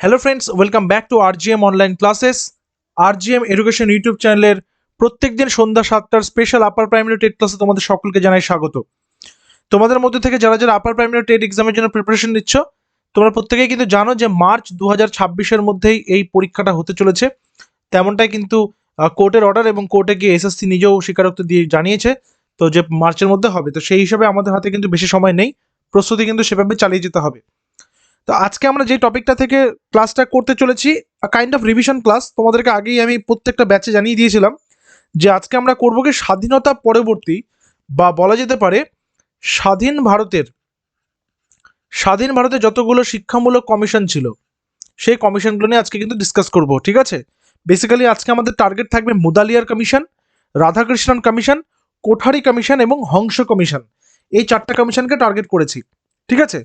Hello friends welcome back to RGM online classes RGM education YouTube চ্যানেলের প্রত্যেকদিন সন্ধ্যা সাতটার special upper primary TET ক্লাসে তোমাদের সকলকে জানাই স্বাগত। তোমাদের মধ্যে থেকে যারা যারা আপার প্রাইমারি টেট এক্সামের জন্য প্রিপারেশন নিচ্ছ, তোমরা প্রত্যেকেই কিন্তু জানো যে মার্চ দু হাজার মধ্যেই এই পরীক্ষাটা হতে চলেছে। তেমনটাই কিন্তু কোর্টের অর্ডার এবং কোর্টে গিয়ে এসএসসি নিজেও স্বীকারোক্তি দিয়ে জানিয়েছে, তো যে মার্চের মধ্যে হবে। তো সেই হিসাবে আমাদের হাতে কিন্তু বেশি সময় নেই। প্রস্তুতি কিন্তু সেভাবে চালিয়ে যেতে হবে। তো আজকে আমরা যে টপিকটা থেকে ক্লাসটা করতে চলেছি কাইন্ড অফ রিভিশন ক্লাস তোমাদেরকে আগেই আমি প্রত্যেকটা ব্যাচে জানিয়ে দিয়েছিলাম যে আজকে আমরা করব কি স্বাধীনতা পরবর্তী বা বলা যেতে পারে স্বাধীন ভারতের, স্বাধীন ভারতে যতগুলো শিক্ষামূলক কমিশন ছিল, সেই কমিশনগুলো নিয়ে আজকে কিন্তু ডিসকাস করব, ঠিক আছে? বেসিক্যালি আজকে আমাদের টার্গেট থাকবে Mudaliar commission Radhakrishnan commission Kothari commission এবং হংস কমিশন এই চারটা কমিশনকে টার্গেট করেছি, ঠিক আছে?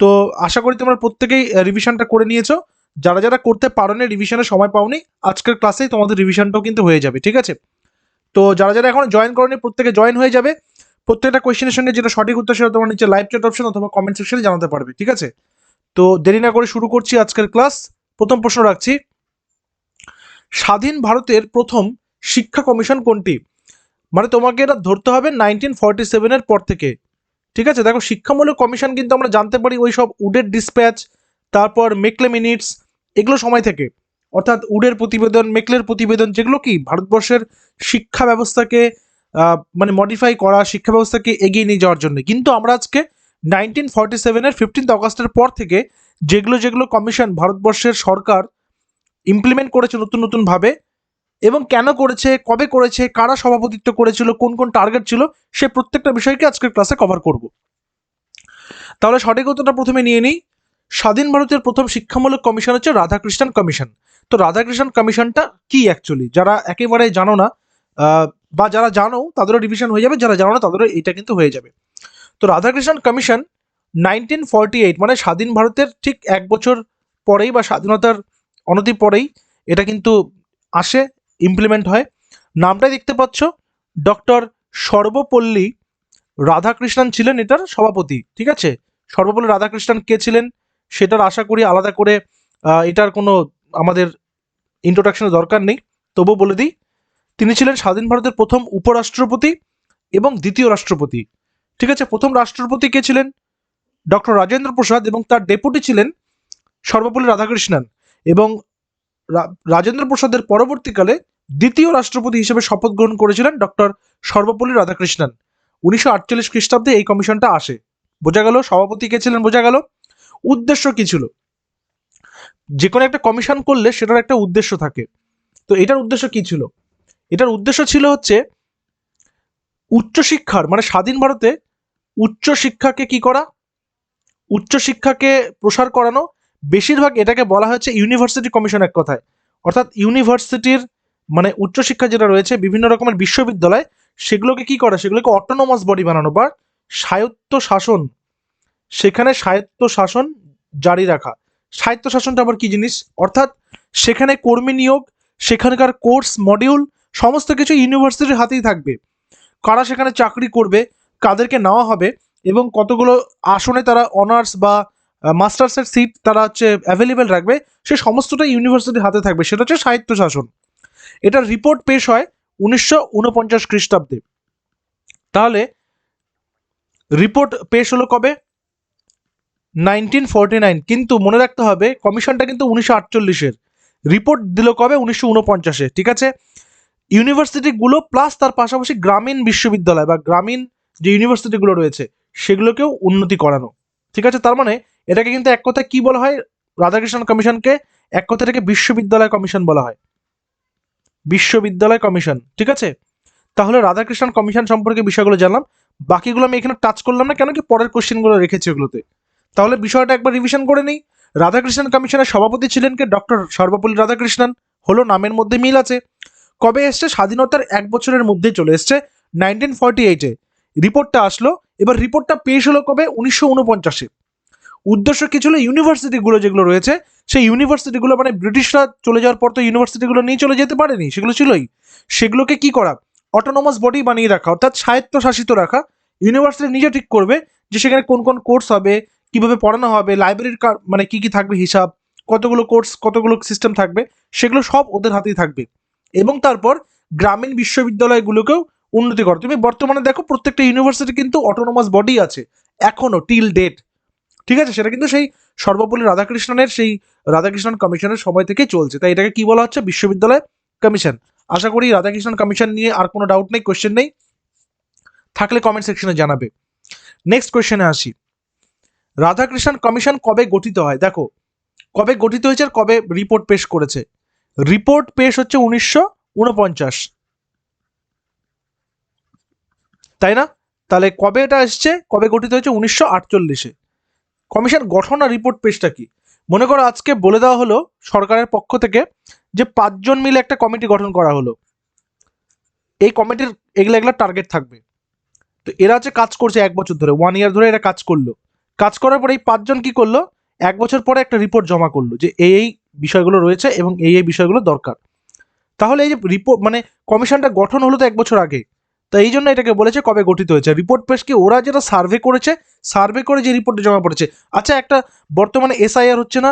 তো আশা করি তোমরা প্রত্যেকেই রিভিশনটা করে নিয়েছো। যারা যারা করতে পারো না রিভিশনের সময় পাওনি, আজকের ক্লাসেই তোমাদের রিভিশনটাও কিন্তু হয়ে যাবে, ঠিক আছে? তো যারা যারা এখন জয়েন করনি, প্রত্যেকে জয়েন হয়ে যাবে। প্রত্যেকটা কোয়েশ্চেনের সঙ্গে যেটা সঠিক উত্তর সেটা তোমার নিচে লাইভ চ্যাট অপশন অথবা কমেন্ট সেকশনে জানাতে পারবে, ঠিক আছে? তো দেরি না করে শুরু করছি আজকের ক্লাস প্রথম প্রশ্ন রাখছি। স্বাধীন ভারতের প্রথম শিক্ষা কমিশন কোনটি? মানে তোমাকে এটা ধরতে হবে নাইনটিন ফর্টি সেভেনের পর থেকে। ঠিক আছে? দেখো, শিক্ষামূলক কমিশন কিন্তু আমরা জানতে পারি ওই সব উডের ডিসপ্যাচ তারপর মেকলে মিনিটস এগুলো সময় থেকে। অর্থাৎ উডের প্রতিবেদন, মেকলের প্রতিবেদন, যেগুলো কি? ভারতবর্ষের শিক্ষা ব্যবস্থাকে মানে মডিফাই করা, শিক্ষা ব্যবস্থাকে এগিয়ে নিয়ে যাওয়ার জন্য। কিন্তু আমরা আজকে নাইনটিন ফর্টি সেভেনের ফিফটিন্থ অগস্টের পর থেকে যেগুলো যেগুলো কমিশন ভারতবর্ষের সরকার ইমপ্লিমেন্ট করেছে নতুন নতুন ভাবে এবং কেন করেছে, কবে করেছে, কারা সভাপতিত্ব করেছিল, কোন কোন টার্গেট ছিল, সে প্রত্যেকটা বিষয়কে আজকের ক্লাসে কভার করব। তাহলে সঠিক উত্তরটা প্রথমে নিয়ে নিই। স্বাধীন ভারতের প্রথম শিক্ষামূলক কমিশন হচ্ছে রাধাকৃষ্ণন কমিশন তো রাধাকৃষ্ণন কমিশনটা কি অ্যাকচুয়ালি যারা একেবারে জানো না বা যারা জানো, তাদেরও ডিভিশন হয়ে যাবে, যারা জানো না, তাদেরও এটা কিন্তু হয়ে যাবে। তো Radhakrishnan commission nineteen forty eight মানে স্বাধীন ভারতের ঠিক এক বছর পরেই বা স্বাধীনতার অনতি পরেই এটা কিন্তু আসে ইমপ্লিমেন্ট হয়। নামটাই দেখতে পাচ্ছ, ডক্টর সর্বপল্লী রাধাকৃষ্ণন ছিলেন এটার সভাপতি, ঠিক আছে? সর্বপল্লী রাধাকৃষ্ণন কে ছিলেন সেটার আশা করি আলাদা করে এটার কোনো আমাদের ইন্ট্রোডাকশনের দরকার নেই। তবুও বলে দিই, তিনি ছিলেন স্বাধীন ভারতের প্রথম উপরাষ্ট্রপতি এবং দ্বিতীয় রাষ্ট্রপতি, ঠিক আছে? প্রথম রাষ্ট্রপতি কে ছিলেন? ডক্টর রাজেন্দ্র প্রসাদ এবং তার ডেপুটি ছিলেন সর্বপল্লী রাধাকৃষ্ণন এবং রাজেন্দ্র প্রসাদের পরবর্তীকালে দ্বিতীয় রাষ্ট্রপতি হিসেবে শপথ গ্রহণ করেছিলেন ডক্টর সর্বপল্লী রাধাকৃষ্ণন। উনিশশো আটচল্লিশ খ্রিস্টাব্দে এই কমিশনটা আসে। বোঝা গেল, সভাপতি কে ছিলেন বোঝা গেল। উদ্দেশ্য কি ছিল? যে কোনো একটা কমিশন করলে সেটার একটা উদ্দেশ্য থাকে। তো এটার উদ্দেশ্য কি ছিল? এটার উদ্দেশ্য ছিল হচ্ছে উচ্চশিক্ষার মানে স্বাধীন ভারতে উচ্চশিক্ষাকে কি করা? উচ্চশিক্ষাকে প্রসার করানো বেশিরভাগ এটাকে বলা হচ্ছে ইউনিভার্সিটি কমিশন এক কথায়। অর্থাৎ ইউনিভার্সিটির মানে উচ্চশিক্ষা যেটা রয়েছে, বিভিন্ন রকমের বিশ্ববিদ্যালয়, সেগুলোকে কি করা? সেগুলোকে অটোনোমাস বডি বানানো বা স্বায়ত্ত শাসন সেখানে স্বায়ত্ত শাসন জারি রাখা। স্বায়ত্ত শাসনটা আবার কি জিনিস? অর্থাৎ সেখানে কর্মী নিয়োগ, সেখানকার কোর্স মডিউল সমস্ত কিছু ইউনিভার্সিটির হাতেই থাকবে। কারা সেখানে চাকরি করবে, কাদেরকে নেওয়া হবে এবং কতগুলো আসনে তারা অনার্স বা মাস্টার্সের সিট তারা হচ্ছে অ্যাভেলেবেল রাখবে, সে সমস্তটা ইউনিভার্সিটির হাতে থাকবে, সেটা হচ্ছে সাহিত্য শাসন এটার রিপোর্ট পেশ হয় উনিশশো উনপঞ্চাশ খ্রিস্টাব্দে। তাহলে রিপোর্ট পেশ হলো কবে? নাইনটিন ফর্টি নাইন কিন্তু মনে রাখতে হবে কমিশনটা কিন্তু উনিশশো আটচল্লিশের। রিপোর্ট দিল কবে? উনিশশো উনপঞ্চাশে ঠিক আছে? ইউনিভার্সিটিগুলো প্লাস তার পাশাপাশি গ্রামীণ বিশ্ববিদ্যালয় বা গ্রামীণ যে ইউনিভার্সিটিগুলো রয়েছে, সেগুলোকেও উন্নতি করানো। ঠিক আছে? তার মানে এটাকে কিন্তু এক কথায় কি বলা হয়? রাধাকৃষ্ণন কমিশনকে এক কথা থেকে বিশ্ববিদ্যালয় কমিশন বলা হয়। বিশ্ববিদ্যালয় কমিশন, ঠিক আছে? তাহলে রাধাকৃষ্ণন কমিশন সম্পর্কে বিষয়গুলো জানলাম। বাকিগুলো আমি এখানে টাচ করলাম না, কেন কি পরের কোশ্চেনগুলো রেখেছি ওগুলোতে। তাহলে বিষয়টা একবার রিভিশন করে নিই। রাধাকৃষ্ণন কমিশনের সভাপতি ছিলেন কে? ডক্টর সর্বপল্লী রাধাকৃষ্ণন হলো, নামের মধ্যে মিল আছে। কবে এসছে? স্বাধীনতার এক বছরের মধ্যে চলে এসছে নাইনটিন ফর্টি এইটে রিপোর্টটা আসলো। এবার রিপোর্টটা পেশ হলো কবে? উনিশশো উনপঞ্চাশে। উদ্দেশ্য কি ছিল ইউনিভার্সিটিগুলো যেগুলো রয়েছে? সেই ইউনিভার্সিটিগুলো মানে ব্রিটিশরা চলে যাওয়ার পর তো ইউনিভার্সিটিগুলো নিয়ে চলে যেতে পারেনি, সেগুলো ছিলই। সেগুলোকে কি করা? অটোনোমাস বডি বানিয়ে রাখা, অর্থাৎ স্বায়ত্তশাসিত রাখা। ইউনিভার্সিটি নিজে ঠিক করবে যে সেখানে কোন কোন কোর্স হবে, কীভাবে পড়ানো হবে লাইব্রেরির মানে কি কি থাকবে হিসাব, কতগুলো কোর্স কতগুলো সিস্টেম থাকবে, সেগুলো সব ওদের হাতেই থাকবে। এবং তারপর গ্রামীণ বিশ্ববিদ্যালয়গুলোকেও উন্নতি করা। তুমি বর্তমানে দেখো প্রত্যেকটা ইউনিভার্সিটি কিন্তু অটোনোমাস বডি আছে এখনও টিল ডেট ঠিক আছে? সেটা কিন্তু সেই সর্বপল্লী রাধাকৃষ্ণনের, সেই রাধাকৃষ্ণন কমিশনের সময় থেকে চলছে। তাই এটাকে কি বলা হচ্ছে? বিশ্ববিদ্যালয় কমিশন। আশা করি রাধাকৃষ্ণন কমিশন নিয়ে আর কোনো ডাউট নেই কোয়েশ্চেন নেই। থাকলে কমেন্ট সেকশনে জানাবে। নেক্সট কোয়েশ্চেনে আসি। রাধাকৃষ্ণন কমিশন কবে গঠিত হয়? দেখো, কবে গঠিত হয়েছে আর কবে রিপোর্ট পেশ করেছে? রিপোর্ট পেশ হচ্ছে উনিশশো উনপঞ্চাশ তাই না? তাহলে কবে এটা এসছে? কবে গঠিত হয়েছে? উনিশশো আটচল্লিশে। কমিশন গঠন আর রিপোর্ট পেশটা কি? মনে করো আজকে বলে দেওয়া হলো সরকারের পক্ষ থেকে যে পাঁচজন মিলে একটা কমিটি গঠন করা হলো। এই কমিটির এগুলো এগুলো টার্গেট থাকবে। তো এরা হচ্ছে কাজ করছে এক বছর ধরে ওয়ান ইয়ার ধরে এরা কাজ করল। কাজ করার পরে এই পাঁচজন কি করল? এক বছর পরে একটা রিপোর্ট জমা করল যে এই এই বিষয়গুলো রয়েছে এবং এই এই বিষয়গুলো দরকার। তাহলে এই যে রিপোর্ট মানে কমিশনটা গঠন হলো তো এক বছর আগে। তো এই জন্য এটাকে বলেছে কবে গঠিত হয়েছে। রিপোর্ট পেশ কি, ওরা যেটা সার্ভে করেছে সার্ভে করে যে রিপোর্টটা জমা পড়েছে। আচ্ছা একটা বর্তমানে এসআইআর হচ্ছে না?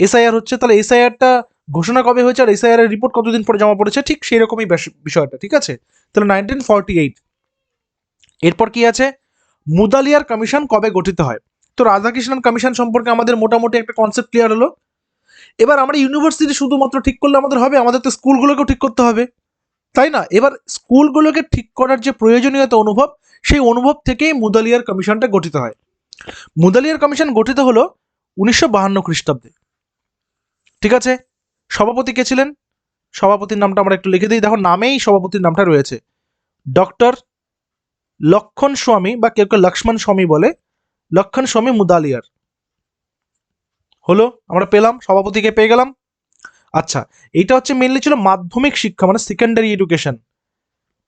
এসআইআর হচ্ছে, তাহলে এসআইআরটা ঘোষণা কবে হয়েছে? আর এসআইআর এর রিপোর্ট কতদিন পরে জমা পড়েছে? ঠিক সেই রকমই বিষয়টা, ঠিক আছে? তাহলে নাইনটিন ফর্টি এইট এরপর কি আছে? মুদালিয়ার কমিশন কবে গঠিত হয়? তো রাধাকৃষ্ণন কমিশন সম্পর্কে আমাদের মোটামুটি একটা কনসেপ্ট ক্লিয়ার হলো। এবার আমরা ইউনিভার্সিটি শুধুমাত্র ঠিক করলে আমাদের হবে? আমাদের তো স্কুলগুলোকেও ঠিক করতে হবে। তাই না? এবার স্কুলগুলোকে ঠিক করার যে প্রয়োজনীয়তা অনুভব, সেই অনুভব থেকেই মুদালিয়ার কমিশনটা গঠিত হয়। মুদালিয়ার কমিশন গঠিত হলো উনিশশো বাহান্ন খ্রিস্টাব্দে। ঠিক আছে? সভাপতি কে ছিলেন? সভাপতির নামটা আমরা একটু লিখে দিই। দেখো, নামেই সভাপতির নামটা রয়েছে। ডক্টর লক্ষণ স্বামী, বা কেউ কেউ লক্ষ্মণ স্বামী বলে লক্ষণ স্বামী মুদালিয়ার। হলো, আমরা পেলাম সভাপতিকে পেয়ে গেলাম। আচ্ছা এইটা হচ্ছে মেনলি ছিল মাধ্যমিক শিক্ষা মানে সেকেন্ডারি এডুকেশন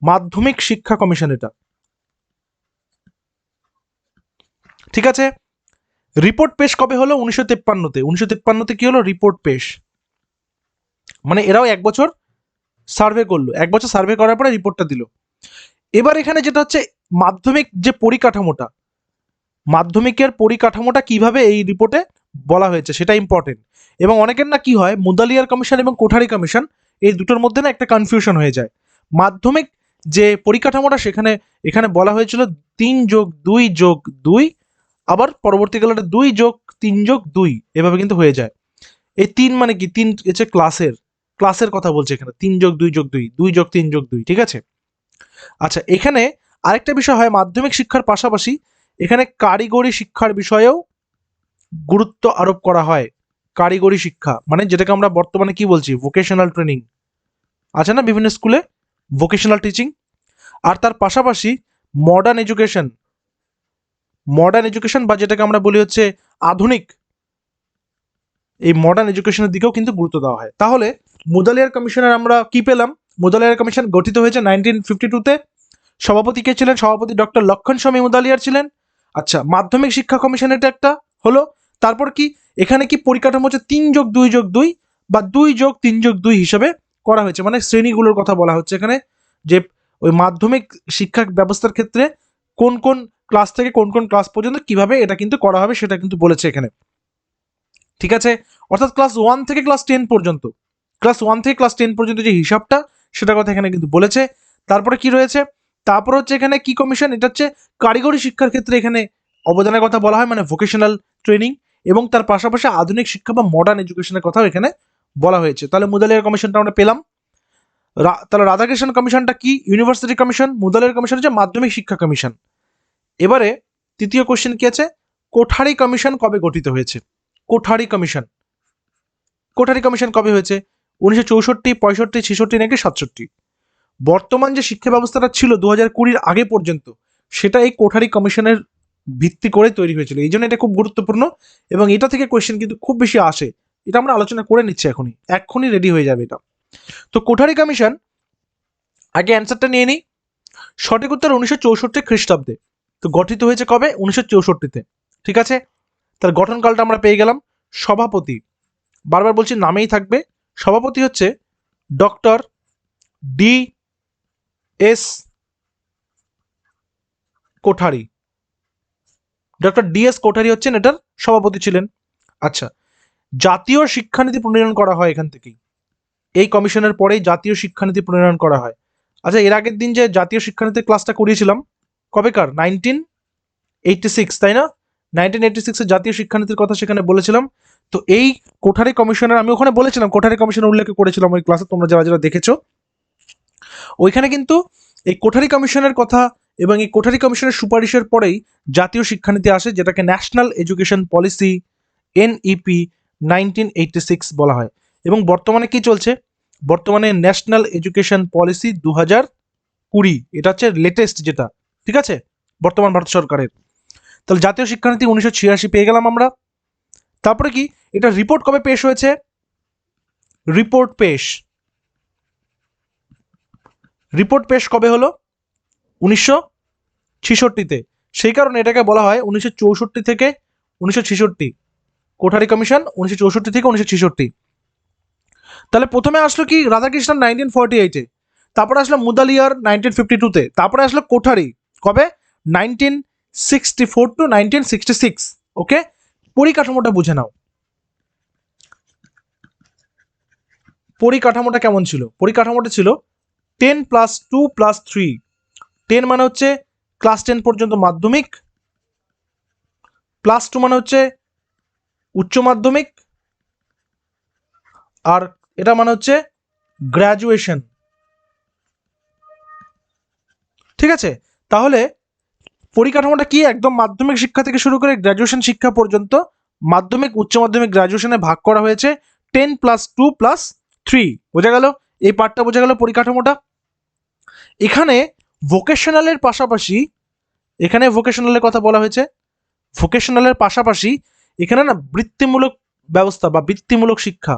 মাধ্যমিক শিক্ষা কমিশন এটা। ঠিক আছে? রিপোর্ট পেশ কবে হলো? উনিশশো তেপ্পান্নতে। উনিশশো তেপ্পান্নতে কি হলো? রিপোর্ট পেশ। মানে এরাও এক বছর সার্ভে করল। এক বছর সার্ভে করার পরে রিপোর্টটা দিল। এবার এখানে যেটা হচ্ছে, মাধ্যমিক যে পরিকাঠামোটা, মাধ্যমিকের পরিকাঠামোটা কীভাবে এই রিপোর্টে বলা হয়েছে, সেটা ইম্পর্টেন্ট এবং অনেকের না কি হয়, মুদালিয়ার কমিশন এবং কোঠারি কমিশন এই দুটোর মধ্যে না একটা কনফিউশন হয়ে যায়। মাধ্যমিক যে পরিকাঠামোটা সেখানে, এখানে বলা হয়েছিল তিন যোগ দুই যোগ দুই, আবার পরবর্তীকালে দুই যোগ তিন যোগ দুই, এভাবে কিন্তু হয়ে যায়। এই তিন মানে কি? তিন হচ্ছে ক্লাসের ক্লাসের কথা বলছে এখানে। তিন যোগ দুই যোগ দুই দুই যোগ তিন যোগ দুই, ঠিক আছে? আচ্ছা এখানে আরেকটা বিষয় হয় মাধ্যমিক শিক্ষার পাশাপাশি, এখানে কারিগরি শিক্ষার বিষয়েও গুরুত্ব আরোপ করা হয়। কারিগরি শিক্ষা মানে যেটাকে আমরা বর্তমানে কি বলছি ভোকেশনাল ট্রেনিং আছে না বিভিন্ন স্কুলে? ভোকেশনাল টিচিং আর তার পাশাপাশি মডার্ন এডুকেশন মডার্ন এডুকেশন বা যেটাকে আমরা বলি হচ্ছে আধুনিক। এই মডার্ন এডুকেশনের দিকেও কিন্তু গুরুত্ব দেওয়া হয়। তাহলে মুদালিয়ার কমিশনের আমরা কি পেলাম? মুদালিয়ার কমিশন গঠিত হয়েছে নাইনটিন ফিফটি টুতে সভাপতি কে ছিলেন? সভাপতি ডক্টর লক্ষণ স্বামী মুদালিয়ার ছিলেন। আচ্ছা মাধ্যমিক শিক্ষা কমিশন এটা একটা হলো তারপর কি? এখানে কি পরিকাঠামো হচ্ছে তিন যোগ দুই যোগ দুই বা দুই যোগ তিন যোগ দুই হিসাবে করা হয়েছে। মানে শ্রেণীগুলোর কথা বলা হচ্ছে এখানে যে ওই মাধ্যমিক শিক্ষা ব্যবস্থার ক্ষেত্রে কোন কোন ক্লাস থেকে কোন কোন ক্লাস পর্যন্ত কীভাবে এটা কিন্তু করা হবে সেটা কিন্তু বলেছে এখানে। ঠিক আছে? অর্থাৎ ক্লাস ওয়ান থেকে ক্লাস টেন পর্যন্ত। ক্লাস ওয়ান থেকে ক্লাস টেন পর্যন্ত যে হিসাবটা সেটা কথা এখানে কিন্তু বলেছে। তারপরে কি রয়েছে? তারপর হচ্ছে এখানে কি কমিশন? এটা হচ্ছে কারিগরি শিক্ষার ক্ষেত্রে এখানে অবদানের কথা বলা হয় মানে ভোকেশনাল ট্রেনিং এবং তার পাশাপাশি আধুনিক শিক্ষা বা মডার্ন এডুকেশনের কথাও এখানে বলা হয়েছে। তাহলে মুদালিয়ার কমিশনটা আমরা পেলাম। তাহলে রাধাকৃষ্ণ কমিশনটা কি? ইউনিভার্সিটি কমিশন মুদালিয়ার কমিশন হচ্ছে মাধ্যমিক শিক্ষা কমিশন এবারে তৃতীয় কোশ্চেন কি আছে? কোঠারি কমিশন কবে গঠিত হয়েছে? কোঠারি কমিশন কোঠারি কমিশন কবে হয়েছে? উনিশশো চৌষট্টি, পঁয়ষট্টি, ছেষট্টি নাকি সাতষট্টি? বর্তমান যে শিক্ষা ব্যবস্থাটা ছিল দু হাজার কুড়ির আগে পর্যন্ত, সেটা এই কোঠারি কমিশনের ভিত্তি করে তৈরি হয়েছিল। এই জন্য এটা খুব গুরুত্বপূর্ণ এবং এটা থেকে কোয়েশ্চেন কিন্তু খুব বেশি আসে। এটা আমরা আলোচনা করে নিচ্ছি এখনই। এক্ষুনি রেডি হয়ে যাবে এটা। তো কোঠারি কমিশন আগে অ্যান্সারটা নিয়ে নিই। সঠিক উত্তর উনিশশো চৌষট্টি খ্রিস্টাব্দে। তো গঠিত হয়েছে কবে? উনিশশো চৌষট্টিতে। ঠিক আছে? তার গঠনকালটা আমরা পেয়ে গেলাম। সভাপতি। বারবার বলছি, নামেই থাকবে। সভাপতি হচ্ছে doctor D S Kothari. Doctor D S Kothari হচ্ছেন এটার সভাপতি ছিলেন। আচ্ছা জাতীয় শিক্ষানীতি প্রণয়ন করা হয় এখান থেকেই। এই কমিশনের পরেই জাতীয় শিক্ষানীতি প্রণয়ন করা হয়। আচ্ছা এর আগের দিন যে জাতীয় শিক্ষানীতির ক্লাসটা করিয়েছিলাম, কবেকার? নাইনটিন এইটটি সিক্স, তাই না? নাইনটিন এইটটি সিক্সের জাতীয় শিক্ষানীতির কথা সেখানে বলেছিলাম। তো এই কোঠারি কমিশনের, আমি ওখানে বলেছিলাম, কোঠারি কমিশনের উল্লেখ করেছিলাম ওই ক্লাসে, তোমরা যারা যারা দেখেছ। ওইখানে কিন্তু এই কোঠারি কমিশনের কথা এবং এই কোঠারি কমিশনের সুপারিশের পরেই জাতীয় শিক্ষানীতি আসে, যেটাকে national education policy NEP nineteen six বলা হয়। এবং বর্তমানে কি চলছে? বর্তমানে ন্যাশনাল এডুকেশন পলিসি দু হাজার কুড়ি, এটা হচ্ছে লেটেস্ট যেটা, ঠিক আছে? বর্তমান ভারত সরকারের। তাহলে জাতীয় শিক্ষানীতি উনিশশো ছিয়াশি পেয়ে গেলাম আমরা। তারপরে কি? এটা রিপোর্ট কবে পেশ হয়েছে? রিপোর্ট পেশ। রিপোর্ট পেশ কবে হলো? উনিশশো ছিষট্টিতে। সেই কারণে এটাকে বলা হয় উনিশশো চৌষট্টি থেকে উনিশশো কোঠারি কমিশন উনিশশো চৌষট্টি থেকে উনিশশো তাহলে প্রথমে আসলো কি রাধাকৃষ্ণন নাইনটিন ফর্টি এইটে তারপরে আসলো মুদালিয়ার নাইনটিন ফিফটি টুতে তারপরে আসলো কোঠারি। কবে? Nineteen sixty four to nineteen sixty six okay? পরিকাঠামোটা বুঝে নাও। পরিকাঠামোটা কেমন ছিল? পরিকাঠামোটা ছিল ten plus two plus three ten মানে হচ্ছে ক্লাস টেন পর্যন্ত মাধ্যমিক প্লাস টু মানে হচ্ছে উচ্চ মাধ্যমিক, আর এটা মানে হচ্ছে গ্র্যাজুয়েশন ঠিক আছে? তাহলে পরিকাঠামোটা কি? একদম মাধ্যমিক শিক্ষা থেকে শুরু করে গ্র্যাজুয়েশন শিক্ষা পর্যন্ত মাধ্যমিক, উচ্চ মাধ্যমিক গ্র্যাজুয়েশনে ভাগ করা হয়েছে ten plus two plus three বোঝা গেল? এই পার্টটা বোঝা গেল পরিকাঠামোটা। এখানে ভোকেশনালের পাশাপাশি, এখানে ভোকেশনালের কথা বলা হয়েছে, ভোকেশনালের পাশাপাশি এখানে না বৃত্তিমূলক ব্যবস্থা বা বৃত্তিমূলক শিক্ষা।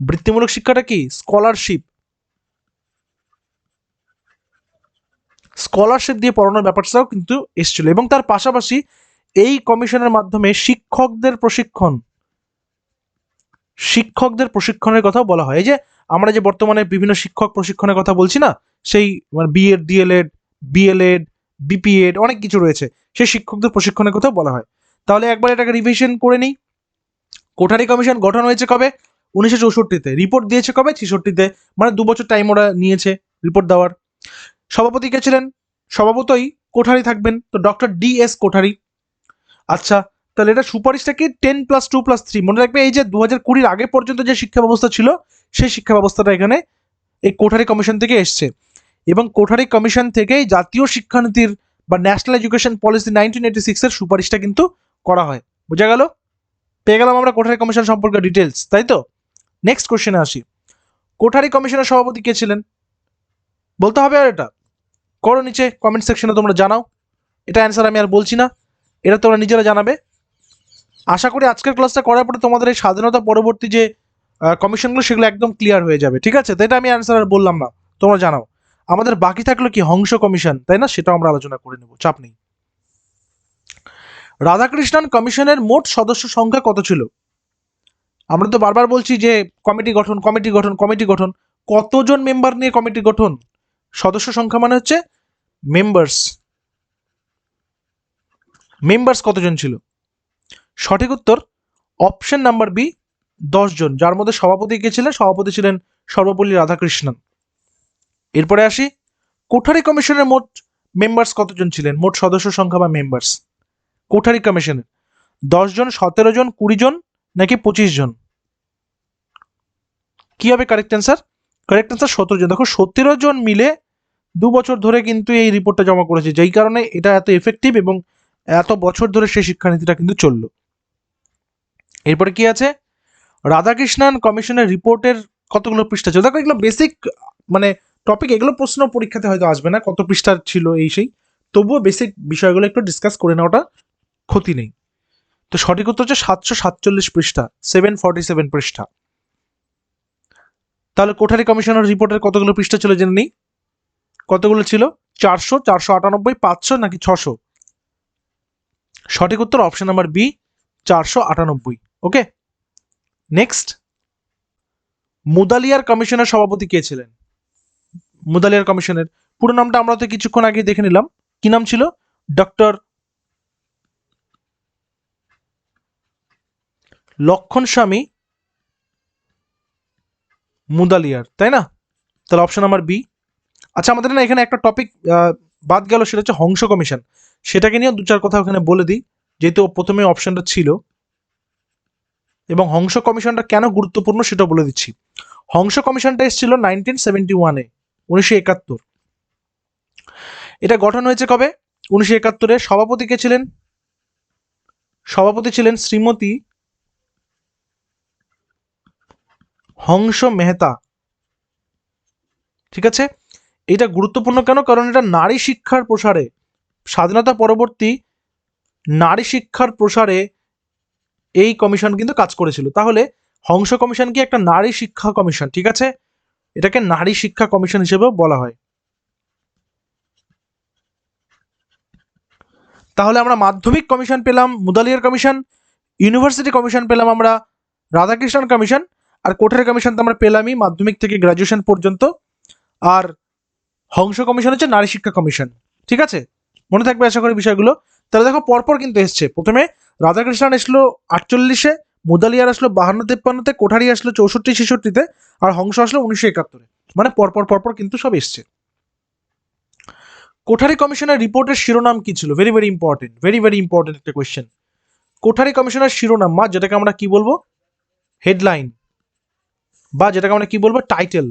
বৃত্তিমূলক শিক্ষাটা কি? স্কলারশিপ। স্কলারশিপ দিয়ে পড়ানোর ব্যাপারটাও কিন্তু এসেছিল এবং তার পাশাপাশি এই কমিশনের মাধ্যমে শিক্ষকদের প্রশিক্ষণ, শিক্ষকদের প্রশিক্ষণের কথাও বলা হয়। এই যে আমরা যে বর্তমানে বিভিন্ন শিক্ষক প্রশিক্ষণের কথা বলছি না, সেই মানে বিএড ডিএলএড বিএলএড বিপিএড অনেক কিছু রয়েছে, সেই শিক্ষকদের প্রশিক্ষণের কথাও বলা হয়। তাহলে একবার এটাকে রিভিশন করে নিই। কোঠারি কমিশন গঠন হয়েছে কবে? উনিশশো চৌষট্টিতে। রিপোর্ট দিয়েছে কবে? ছেষট্টিতে। মানে দু বছর টাইম ওরা নিয়েছে রিপোর্ট দেওয়ার। সভাপতি কে ছিলেন? সভাপতই কোঠারি থাকবেন। তো ডক্টর ডি এস কোঠারি। আচ্ছা তাহলে এটা সুপারিশটা কি ten plus two plus three মনে রাখবে এই যে দু হাজার কুড়ির আগে পর্যন্ত যে শিক্ষা ব্যবস্থা ছিল, সেই শিক্ষা ব্যবস্থাটা এখানে এই কোঠারি কমিশন থেকে এসছে। এবং কোঠারি কমিশন থেকেই জাতীয় শিক্ষানীতির বা national education policy nineteen eighty সিক্সের সুপারিশটা কিন্তু করা হয়। বোঝা গেল? পেয়ে গেলাম আমরা কোঠারি কমিশন সম্পর্কে ডিটেলস তাই তো? নেক্সট কোশ্চেনে আসি। কোঠারি কমিশনের সভাপতি কে ছিলেন? বলতে হবে আর এটা। করো নিচে কমেন্ট সেকশনে তোমরা জানাও। এটা অ্যান্সার আমি আর বলছি না। এটা তোমরা নিজেরা জানাবে। আশা করি আজকের ক্লাসটা করার পরে তোমাদের এই স্বাধীনতা পরবর্তী যে কমিশনগুলো সেগুলো একদম ক্লিয়ার হয়ে যাবে, ঠিক আছে? তো এটা আমি অ্যান্সার আর বললাম না। তোমরা জানাও। আমাদের বাকি থাকল কি হংস কমিশন তাই না? সেটাও আমরা আলোচনা করে নেব, চাপ নেই। রাধাকৃষ্ণন কমিশনের মোট সদস্য সংখ্যা কত ছিল? আমরা তো বারবার বলছি যে কমিটি গঠন কমিটি গঠন কমিটি গঠন। কতজন মেম্বার নিয়ে কমিটি গঠন? সদস্য সংখ্যা মানে হচ্ছে মেম্বার্স মেম্বার্স কতজন ছিল? সঠিক উত্তর অপশন নাম্বার বি জন, যার মধ্যে সভাপতি কে ছিলেন? সভাপতি ছিলেন সর্বপল্লী রাধাকৃষ্ণন। এরপরে আসি, কোঠারি কমিশনের মোট মেম্বার্স কতজন ছিলেন? মোট সদস্য সংখ্যা বা মেম্বার্স কোঠারি কমিশনের। দশ জন, সতেরো জন, কুড়ি জন, নাকি পঁচিশ জন? কি হবে কারেক্ট অ্যান্সার কারেক্ট অ্যান্সার সতেরো জন। দেখো, সতেরো জন মিলে দু বছর ধরে কিন্তু এই রিপোর্টটা জমা করেছে। যেই কারণে এটা এত এফেক্টিভ এবং এত বছর ধরে সেই শিক্ষানীতিটা কিন্তু চলল। এরপরে কি আছে? রাধাকৃষ্ণন কমিশনের রিপোর্টের কতগুলো পৃষ্ঠা ছিল? দেখো এগুলো বেসিক মানে টপিক এগুলো প্রশ্ন পরীক্ষাতে হয়তো আসবে না, কত পৃষ্ঠা ছিল এই সেই। তবুও বেসিক বিষয়গুলো একটু ডিসকাস করে নেওয়াটা ক্ষতি নেই। তো সঠিক উত্তর হচ্ছে সাতশো সাতচল্লিশ পৃষ্ঠা সেভেন ফর্টি সেভেন পৃষ্ঠা। তাহলে কোঠারি কমিশনের রিপোর্টের কতগুলো পৃষ্ঠা ছিল জেনে নেই? কতগুলো ছিল? চারশো চারশো আটানব্বই, পাঁচশো নাকি ছশো? সঠিক উত্তর অপশন নাম্বার বি চারশো আটানব্বই। ওকে নেক্সট মুদালিয়ার কমিশনের সভাপতি কে ছিলেন? মুদালিয়ার কমিশনের। পুরো নামটা আমরা তো কিছুক্ষণ আগে দেখে নিলাম। কি নাম ছিল? ডক্টর লক্ষণ স্বামী মুদালিয়ার, তাই না? তাহলে অপশন নাম্বার বি আচ্ছা আমাদের না এখানে একটা টপিক বাদ গেল, সেটা হচ্ছে হংস কমিশন। সেটাকে নিয়েও দু চার কথা ওখানে বলে দিই, যেহেতু প্রথমে অপশনটা ছিল। এবং হংস কমিশনটা কেন গুরুত্বপূর্ণ সেটা বলে দিচ্ছি। হংস কমিশনটা এসেছিল নাইনটিন সেভেন্টি ওয়ানে, উনিশশো একাত্তর। এটা গঠন হয়েছে কবে? উনিশশো একাত্তরে সভাপতি কে ছিলেন? সভাপতি ছিলেন শ্রীমতী হংস মেহতা। ঠিক আছে? এটা গুরুত্বপূর্ণ কেন? কারণ এটা নারী শিক্ষার প্রসারে, স্বাধীনতা পরবর্তী নারী শিক্ষার প্রসারে এই কমিশন কিন্তু কাজ করেছিল। তাহলে হংস কমিশন কি একটা নারী শিক্ষা কমিশন, ঠিক আছে? এটাকে নারী শিক্ষা কমিশন হিসেবেও বলা হয়। তাহলে আমরা মাধ্যমিক কমিশন পেলাম, মুদালিয়ার কমিশন, ইউনিভার্সিটি কমিশন পেলাম আমরা, রাধাকৃষ্ণন কমিশন, আর কোঠের কমিশন তো আমরা পেলামই মাধ্যমিক থেকে গ্রাজুয়েশন পর্যন্ত। আর হংস কমিশন হচ্ছে নারী শিক্ষা কমিশন, ঠিক আছে? মনে থাকবে আশা করি বিষয়গুলো। তাহলে দেখো পরপর কিন্তু এসছে। প্রথমে রাধাকৃষ্ণন আসলো আটচল্লিশে, মুদালিয়ার আসলো বাহান্ন তেপ্পান্নতে, কোঠারি আসলো চৌষট্টি, ছেষট্টিতে, আর হংস আসলো উনিশশো একাত্তরে। মানে পরপর পরপর কিন্তু সব এসছে। কোঠারি কমিশনের রিপোর্টের শিরোনাম কি ছিল? Very very important very very important একটা কোয়েশ্চেন কোঠারি কমিশনের শিরোনাম মা যেটাকে আমরা কি বলব? হেডলাইন বা যেটাকে আমরা কি বলব? টাইটেল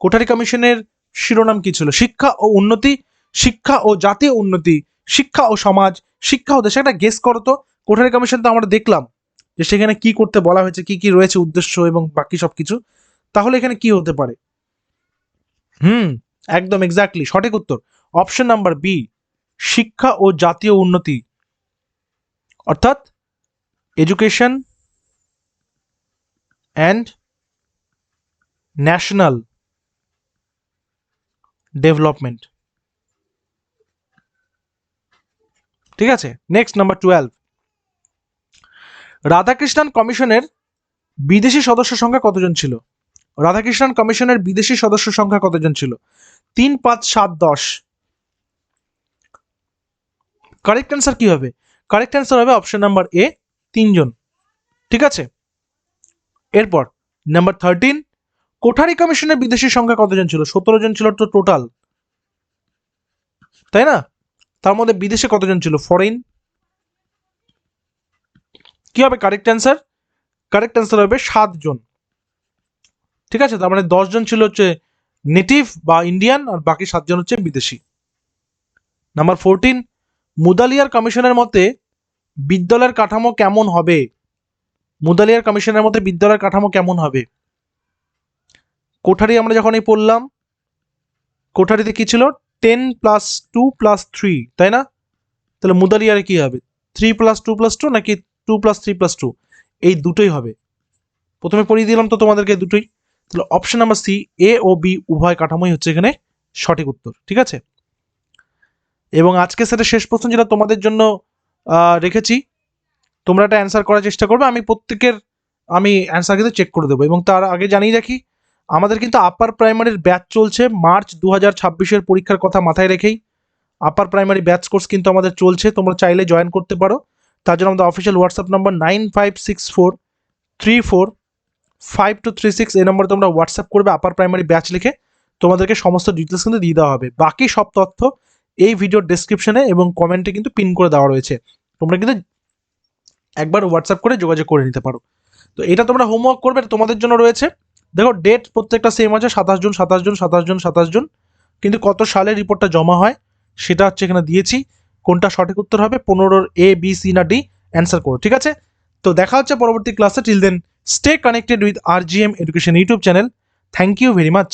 কোঠারি কমিশনের শিরোনাম কি ছিল? শিক্ষা ও উন্নতি, শিক্ষা ও জাতীয় উন্নতি শিক্ষা ও সমাজ, শিক্ষা ও দেশে একটা গেস করো তো। কোঠারি কমিশন তো আমরা দেখলাম যে সেখানে কি করতে বলা হয়েছে, কি কি রয়েছে উদ্দেশ্য এবং বাকি সব কিছু তাহলে এখানে কি হতে পারে? হুম, একদম এক্স্যাক্টলি সঠিক উত্তর। অপশন নাম্বার বি শিক্ষা ও জাতীয় উন্নতি। অর্থাৎ এডুকেশন অ্যান্ড ন্যাশনাল ডেভেলপমেন্ট ঠিক আছে? নেক্সট নাম্বার টুয়েলভ রাধাকৃষ্ণন কমিশনের বিদেশি সদস্য সংখ্যা কতজন ছিল? রাধাকৃষ্ণন কমিশনের বিদেশি সদস্য সংখ্যা কতজন ছিল? তিন, পাঁচ, সাত, দশ। কারেক্ট অ্যান্সার কি হবে? কারেক্ট অ্যান্সার হবে অপশন নাম্বার এ তিনজন। ঠিক আছে? এরপর নাম্বার থার্টিন কোঠারি কমিশনের বিদেশি সংখ্যা কতজন ছিল? সতেরো জন ছিল তো টোটাল তাই না? তার মধ্যে বিদেশে কতজন ছিল? ফরেন কি হবে কারেক্ট অ্যান্সার কারেক্ট অ্যান্সার হবে সাতজন। ঠিক আছে? তার মানে দশজন ছিল হচ্ছে নেটিভ বা ইন্ডিয়ান আর বাকি সাতজন হচ্ছে বিদেশি। নাম্বার ফোরটিন মুদালিয়ার কমিশনের মতে বিদ্যালয়ের কাঠামো কেমন হবে? মুদালিয়ার কমিশনের মতে বিদ্যালয়ের কাঠামো কেমন হবে? কোঠারি আমরা যখন এই পড়লাম, কোঠারিতে কি ছিল? Ten plus two plus three তাই না? তাহলে মুদালিয়ারে কি হবে? Three plus two plus two নাকি two plus three plus two এই দুটোই হবে। প্রথমে পড়িয়ে দিলাম তো তোমাদেরকে দুটোই। তাহলে অপশন নাম্বার সি এ ও বি উভয় কাঠামোই হচ্ছে এখানে সঠিক উত্তর, ঠিক আছে? এবং আজকে সেটা শেষ প্রশ্ন যেটা তোমাদের জন্য রেখেছি। তোমরা একটা অ্যান্সার করার চেষ্টা করবে। আমি প্রত্যেকের, আমি অ্যান্সার কিন্তু চেক করে দেবো এবং তার আগে জানিয়ে রাখি আমাদের কিন্তু আপার প্রাইমারির ব্যাচ চলছে মার্চ দু হাজার ছাব্বিশের পরীক্ষার কথা মাথায় রেখেই। আপার প্রাইমারি ব্যাচ কোর্স কিন্তু আমাদের চলছে, তোমরা চাইলে জয়েন করতে পারো। তার জন্য আমাদের official WhatsApp number nine five six four three four five two three six এই নম্বরে তোমরা হোয়াটসঅ্যাপ করবে আপার প্রাইমারি ব্যাচ লিখে। তোমাদেরকে সমস্ত ডিটেলস কিন্তু দিয়ে দেওয়া হবে। বাকি সব তথ্য এই ভিডিওর ডেসক্রিপশনে এবং কমেন্টে কিন্তু পিন করে দেওয়া রয়েছে। তোমরা কিন্তু একবার হোয়াটসঅ্যাপ করে যোগাযোগ করে নিতে পারো। তো এটা তোমরা হোমওয়ার্ক করবে, তোমাদের জন্য রয়েছে। দেখো ডেট প্রত্যেকটা সেম আছে, সাতাশ জুন সাতাশ জুন সাতাশ জুন সাতাশ জুন। কিন্তু কত সালে রিপোর্টটা জমা হয়, সেটা হচ্ছে এখানে দিয়েছি। কোনটা সঠিক উত্তর হবে, পনেরোর এ বি সি না ডি অ্যান্সার করো, ঠিক আছে? তো দেখা হচ্ছে পরবর্তী ক্লাসে till then stay connected with R G M education YouTube channel thank you very much